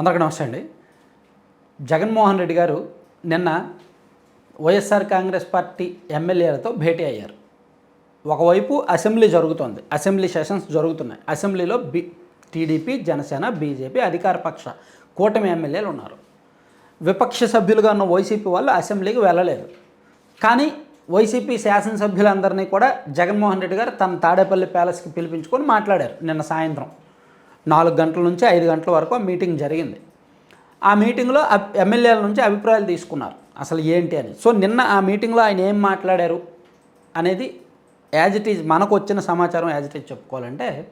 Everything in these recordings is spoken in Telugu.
అందరికీ నమస్తే అండి. జగన్మోహన్ రెడ్డి గారు నిన్న వైఎస్ఆర్ కాంగ్రెస్ పార్టీ ఎమ్మెల్యేలతో భేటీ అయ్యారు. ఒకవైపు అసెంబ్లీ జరుగుతోంది. అసెంబ్లీ సెషన్స్ జరుగుతున్నాయి. అసెంబ్లీలో బి టీడీపీ జనసేన బీజేపీ అధికార పక్ష కూటమి ఎమ్మెల్యేలు ఉన్నారు. విపక్ష సభ్యులుగా ఉన్న వైసీపీ వాళ్ళు అసెంబ్లీకి వెళ్ళలేదు. కానీ వైసీపీ శాసనసభ్యులందరినీ కూడా జగన్మోహన్ రెడ్డి గారు తన తాడేపల్లి ప్యాలెస్కి పిలిపించుకొని మాట్లాడారు నిన్న సాయంత్రం. నాలుగు గంటల నుంచి ఐదు గంటల వరకు ఆ మీటింగ్ జరిగింది. ఆ మీటింగ్లో అబ్- ఎమ్మెల్యేల నుంచి అభిప్రాయాలు తీసుకున్నారు. అసలు ఏంటి అని. సో నిన్న ఆ మీటింగ్లో ఆయన ఏం మాట్లాడారు అనేది యాజ్ ఇట్ ఈజ్ మనకు వచ్చిన సమాచారం యాజ్ ఇట్ ఈజ్ చెప్పుకోవాలంటే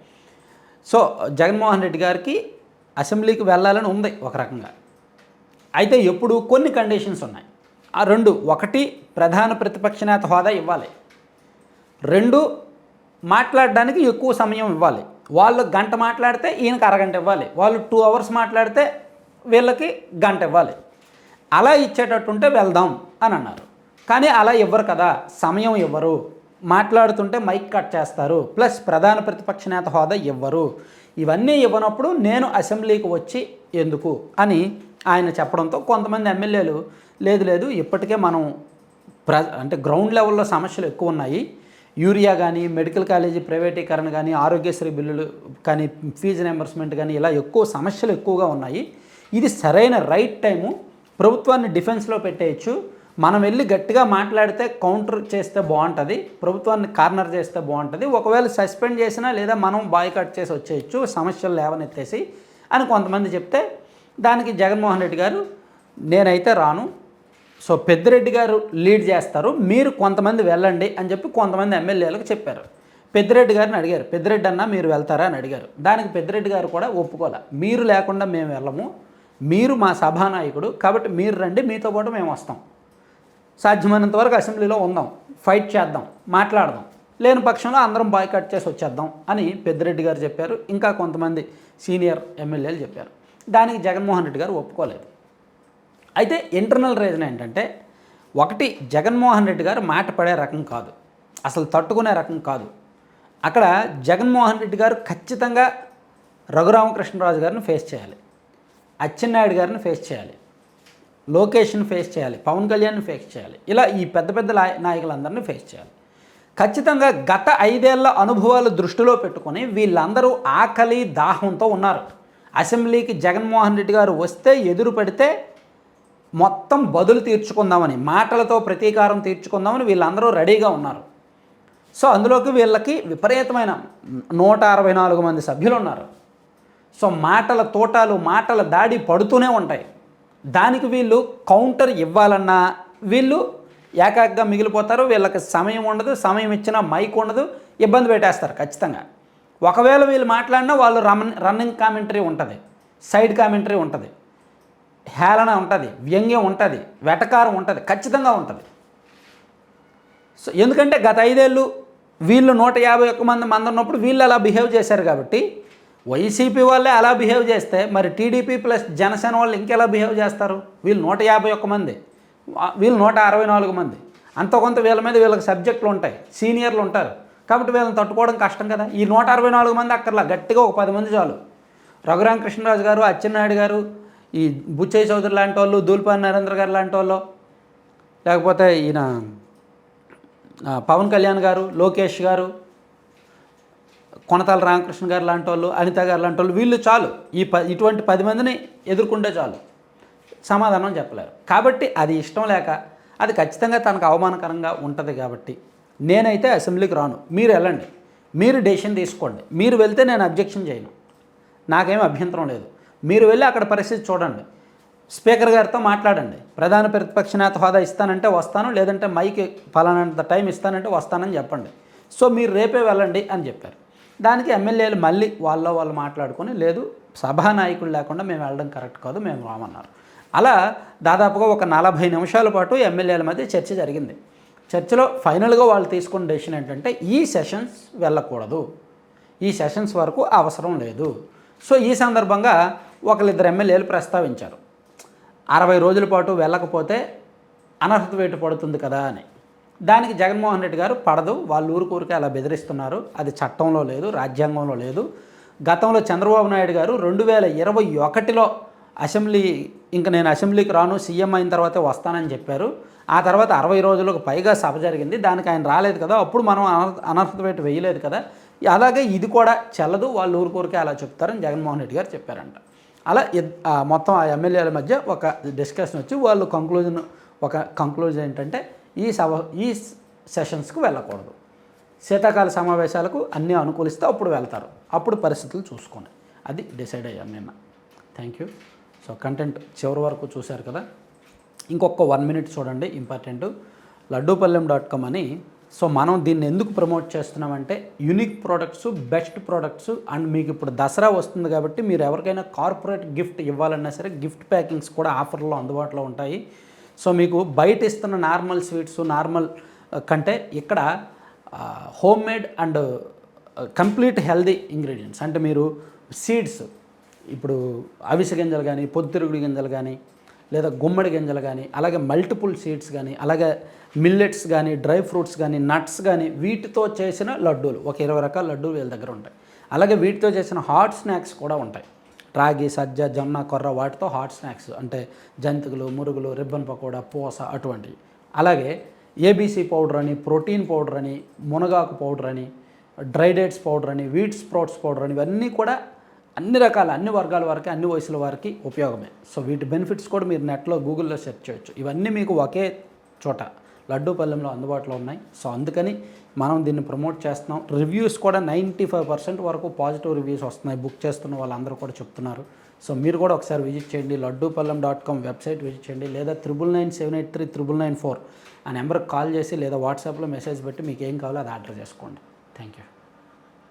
సో జగన్మోహన్ రెడ్డి గారికి అసెంబ్లీకి వెళ్ళాలని ఉంది ఒక రకంగా. అయితే ఎప్పుడు కొన్ని కండిషన్స్ ఉన్నాయి. ఆ రెండు ఒకటి ప్రధాన ప్రతిపక్ష నేత హోదా ఇవ్వాలి. రెండు మాట్లాడడానికి ఎక్కువ సమయం ఇవ్వాలి. వాళ్ళు గంట మాట్లాడితే ఈయనకి అరగంట ఇవ్వాలి. వాళ్ళు టూ అవర్స్ మాట్లాడితే వీళ్ళకి గంట ఇవ్వాలి. అలా ఇచ్చేటట్టుంటే వెళ్దాం అని అన్నారు. కానీ అలా ఇవ్వరు కదా సమయం ఇవ్వరు. మాట్లాడుతుంటే మైక్ కట్ చేస్తారు. ప్లస్ ప్రధాన ప్రతిపక్ష నేత హోదా ఇవ్వరు. ఇవన్నీ ఇవ్వనప్పుడు నేను అసెంబ్లీకి వచ్చి ఎందుకు అని ఆయన చెప్పడంతో కొంతమంది ఎమ్మెల్యేలు లేదు లేదు ఇప్పటికే మనం ప్ర అంటే గ్రౌండ్ లెవెల్లో సమస్యలు ఎక్కువ ఉన్నాయి. యూరియా కానీ మెడికల్ కాలేజీ ప్రైవేటీకరణ కానీ ఆరోగ్యశ్రీ బిల్లులు కానీ ఫీజు రింబర్స్మెంట్ కానీ ఇలా ఎక్కువ సమస్యలు ఎక్కువగా ఉన్నాయి. ఇది సరైన రైట్ టైము ప్రభుత్వాన్ని డిఫెన్స్లో పెట్టేయచ్చు. మనం వెళ్ళి గట్టిగా మాట్లాడితే కౌంటర్ చేస్తే బాగుంటుంది. ప్రభుత్వాన్ని కార్నర్ చేస్తే బాగుంటుంది. ఒకవేళ సస్పెండ్ చేసినా లేదా మనం బాయ్కట్ చేసి వచ్చేయచ్చు. సమస్యలు లేవనెత్తేసి అని కొంతమంది చెప్తే దానికి జగన్మోహన్ రెడ్డి గారు నేనైతే రాను. సో పెద్దిరెడ్డి గారు లీడ్ చేస్తారు. మీరు కొంతమంది వెళ్ళండి అని చెప్పి కొంతమంది ఎమ్మెల్యేలకు చెప్పారు. పెద్దిరెడ్డి గారిని అడిగారు. పెద్దిరెడ్డి అన్న మీరు వెళ్తారా అని అడిగారు. దానికి పెద్దిరెడ్డి గారు కూడా ఒప్పుకోలే. మీరు లేకుండా మేము వెళ్ళము. మీరు మా సభానాయకుడు. కాబట్టి మీరు రండి. మీతో పాటు మేము వస్తాం. సాధ్యమైనంత వరకు అసెంబ్లీలో ఉందాం. ఫైట్ చేద్దాం. మాట్లాడదాం. లేని పక్షంలో అందరం బాయ్కట్ చేసి వచ్చేద్దాం అని పెద్దిరెడ్డి గారు చెప్పారు. ఇంకా కొంతమంది సీనియర్ ఎమ్మెల్యేలు చెప్పారు. దానికి జగన్మోహన్ రెడ్డి గారు ఒప్పుకోలేదు. అయితే ఇంటర్నల్ రీజన్ ఏంటంటే ఒకటి జగన్మోహన్ రెడ్డి గారు మాట పడే రకం కాదు. అసలు తట్టుకునే రకం కాదు. అక్కడ జగన్మోహన్ రెడ్డి గారు ఖచ్చితంగా రఘురామకృష్ణరాజు గారిని ఫేస్ చేయాలి. అచ్చెన్నాయుడు గారిని ఫేస్ చేయాలి. లోకేష్ని ఫేస్ చేయాలి. పవన్ కళ్యాణ్ని ఫేస్ చేయాలి. ఇలా ఈ పెద్ద పెద్ద నాయకులందరినీ ఫేస్ చేయాలి. ఖచ్చితంగా గత ఐదేళ్ళ అనుభవాలు దృష్టిలో పెట్టుకొని వీళ్ళందరూ ఆకలి దాహంతో ఉన్నారు. అసెంబ్లీకి జగన్మోహన్ రెడ్డి గారు వస్తే ఎదురు పెడితే మొత్తం బదులు తీర్చుకుందామని మాటలతో ప్రతీకారం తీర్చుకుందామని వీళ్ళందరూ రెడీగా ఉన్నారు. సో అందులోకి వీళ్ళకి విపరీతమైన నూట అరవై నాలుగు మంది సభ్యులు ఉన్నారు సో మాటల తోటాలు మాటల దాడి పడుతూనే ఉంటాయి. దానికి వీళ్ళు కౌంటర్ ఇవ్వాలన్నా వీళ్ళు ఏకాగ్గా మిగిలిపోతారు వీళ్ళకి సమయం ఉండదు సమయం ఇచ్చినా మైక్ ఉండదు ఇబ్బంది పెట్టేస్తారు ఖచ్చితంగా. ఒకవేళ వీళ్ళు మాట్లాడినా వాళ్ళు రమన్ రన్నింగ్ కామెంటరీ ఉంటుంది సైడ్ కామెంటరీ ఉంటుంది. హేళన ఉంటుంది వ్యంగ్యం ఉంటుంది వెటకారం ఉంటుంది ఖచ్చితంగా ఉంటుంది. సో ఎందుకంటే గత ఐదేళ్ళు వీళ్ళు నూట యాభై ఒక్క మంది మంది ఉన్నప్పుడు వీళ్ళు అలా బిహేవ్ చేశారు కాబట్టి వైసీపీ వాళ్ళే అలా బిహేవ్ చేస్తే మరి టీడీపీ ప్లస్ జనసేన వాళ్ళు ఇంకెలా బిహేవ్ చేస్తారు? వీళ్ళు నూట యాభై ఒక్క మంది వీళ్ళు నూట అరవై నాలుగు మంది. అంత కొంత వీళ్ళ మీద వీళ్ళకి సబ్జెక్టులు ఉంటాయి సీనియర్లు ఉంటారు. కాబట్టి వీళ్ళని తట్టుకోవడం కష్టం కదా. ఈ నూట అరవై నాలుగు మంది అక్కర్లా గట్టిగా ఒక పది మంది చాలు. రఘురామ కృష్ణరాజు గారు అచ్చెన్నాయుడు గారు ఈ బుచ్చయ్య చౌదరి లాంటి వాళ్ళు దూల్పాన్ నరేంద్ర గారు లాంటి వాళ్ళు లేకపోతే ఈయన పవన్ కళ్యాణ్ గారు లోకేష్ గారు కొనతాల రామకృష్ణ గారు లాంటి వాళ్ళు అనిత గారు లాంటి వాళ్ళు వీళ్ళు చాలు. ఈ ప ఇటువంటి పది మందిని ఎదుర్కొంటే చాలు. సమాధానం చెప్పలేరు. కాబట్టి అది ఇష్టం లేక అది ఖచ్చితంగా తనకు అవమానకరంగా ఉంటుంది కాబట్టి నేనైతే అసెంబ్లీకి రాను. మీరు వెళ్ళండి. మీరు డెసిషన్ తీసుకోండి. మీరు వెళ్తే నేను అబ్జెక్షన్ చేయను. నాకేం అభ్యంతరం లేదు. మీరు వెళ్ళి అక్కడ పరిస్థితి చూడండి. స్పీకర్ గారితో మాట్లాడండి. ప్రధాన ప్రతిపక్ష నేత హోదా ఇస్తానంటే వస్తాను లేదంటే మైక్ ఫలానంత టైం ఇస్తానంటే వస్తానని చెప్పండి. సో మీరు రేపే వెళ్ళండి అని చెప్పారు. దానికి ఎమ్మెల్యేలు మళ్ళీ వాళ్ళ వాళ్ళు మాట్లాడుకొని లేదు సభానాయకులు లేకుండా మేము వెళ్ళడం కరెక్ట్ కాదు మేము రామన్నారు. అలా దాదాపుగా ఒక నలభై నిమిషాల పాటు ఎమ్మెల్యేల మధ్య చర్చ జరిగింది. చర్చలో ఫైనల్గా వాళ్ళు తీసుకున్న డెసిషన్ ఏంటంటే ఈ సెషన్స్ వెళ్ళకూడదు. ఈ సెషన్స్ వరకు అవసరం లేదు. సో ఈ సందర్భంగా ఒకరిద్దరు ఎమ్మెల్యేలు ప్రస్తావించారు. అరవై రోజుల పాటు వెళ్ళకపోతే అనర్హత వేటు పడుతుంది కదా అని. దానికి జగన్మోహన్ రెడ్డి గారు పడదు వాళ్ళు ఊరుకూరికే అలా బెదిరిస్తున్నారు. అది చట్టంలో లేదు రాజ్యాంగంలో లేదు. గతంలో చంద్రబాబు నాయుడు గారు రెండు వేల ఇరవై ఒకటిలో అసెంబ్లీ ఇంకా నేను అసెంబ్లీకి రాను సీఎం అయిన తర్వాతే వస్తానని చెప్పారు. ఆ తర్వాత అరవై రోజులకు పైగా సభ జరిగింది. దానికి ఆయన రాలేదు కదా అప్పుడు మనం అనర్హత వేటు వేయలేదు కదా. అలాగే ఇది కూడా చెల్లదు వాళ్ళు ఊరుకూరికే అలా చెప్తారని జగన్మోహన్ రెడ్డి గారు చెప్పారంట. అలా మొత్తం ఆ ఎమ్మెల్యేల మధ్య ఒక డిస్కషన్ వచ్చి వాళ్ళు కంక్లూజన్ ఒక కంక్లూజన్ ఏంటంటే ఈ సభ ఈ సెషన్స్కు వెళ్ళకూడదు. శీతాకాల సమావేశాలకు అన్నీ అనుకూలిస్తే అప్పుడు వెళ్తారు. అప్పుడు పరిస్థితులు చూసుకోండి. అది డిసైడ్ అయ్యాను నిన్న థ్యాంక్ యూ సో కంటెంట్ చివరి వరకు చూశారు కదా. ఇంకొక వన్ మినిట్ చూడండి ఇంపార్టెంట్ లడ్డూపల్లెం డాట్ కామ్ అని సో మనం దీన్ని ఎందుకు ప్రమోట్ చేస్తున్నామంటే unique products best products and మీకు ఇప్పుడు దసరా వస్తుంది కాబట్టి మీరు ఎవరికైనా కార్పొరేట్ గిఫ్ట్ ఇవ్వాలన్నా సరే గిఫ్ట్ ప్యాకింగ్స్ కూడా ఆఫర్లో అందుబాటులో ఉంటాయి. సో మీకు బయట ఇస్తున్న నార్మల్ స్వీట్స్ నార్మల్ కంటే ఇక్కడ home made and complete healthy ingredients అంటే మీరు సీడ్స్ ఇప్పుడు అవిసె గింజలు కానీ పొద్దుతిరుగుడు గింజలు కానీ లేదా గుమ్మడి గింజలు కానీ అలాగే మల్టిపుల్ సీడ్స్ కానీ అలాగే మిల్లెట్స్ కానీ డ్రై ఫ్రూట్స్ కానీ నట్స్ కానీ వీటితో చేసిన లడ్డూలు. ఒక ఇరవై రకాల లడ్డూలు వీళ్ళ దగ్గర ఉంటాయి. అలాగే వీటితో చేసిన హాట్ స్నాక్స్ కూడా ఉంటాయి. రాగి సజ్జ జొన్న కొర్ర వాటితో హాట్ స్నాక్స్ అంటే జంతికలు మురుగులు రిబ్బన్ పకోడా పూస అటువంటివి. అలాగే ఏబీసీ పౌడర్ అని ప్రోటీన్ పౌడర్ అని మునగాకు పౌడర్ అని డ్రై డేట్స్ పౌడర్ అని వీట్ స్ప్రౌట్స్ పౌడర్ అని ఇవన్నీ కూడా అన్ని రకాల అన్ని వర్గాల వారికి అన్ని వయసుల వారికి ఉపయోగమే. సో వీటి బెనిఫిట్స్ కూడా మీరు నెట్లో గూగుల్లో సెర్చ్ చేయొచ్చు. ఇవన్నీ మీకు ఒకే చోట లడ్డూపల్లెంలో అందుబాటులో ఉన్నాయి. సో అందుకని మనం దీన్ని ప్రమోట్ చేస్తున్నాం. రివ్యూస్ కూడా నైంటీ ఫైవ్ పర్సెంట్ వరకు పాజిటివ్ రివ్యూస్ వస్తున్నాయి. బుక్ చేస్తున్న వాళ్ళందరూ కూడా చెప్తున్నారు. సో మీరు కూడా ఒకసారి విజిట్ చేయండి. Laddupallem dot com website visit చేయండి. లేదా triple nine seven eight three triple nine four ఆ నెంబర్కి కాల్ చేసి లేదా వాట్సాప్లో మెసేజ్ పెట్టి మీకు ఏం కావాలో అది ఆర్డర్ చేసుకోండి. Thank you.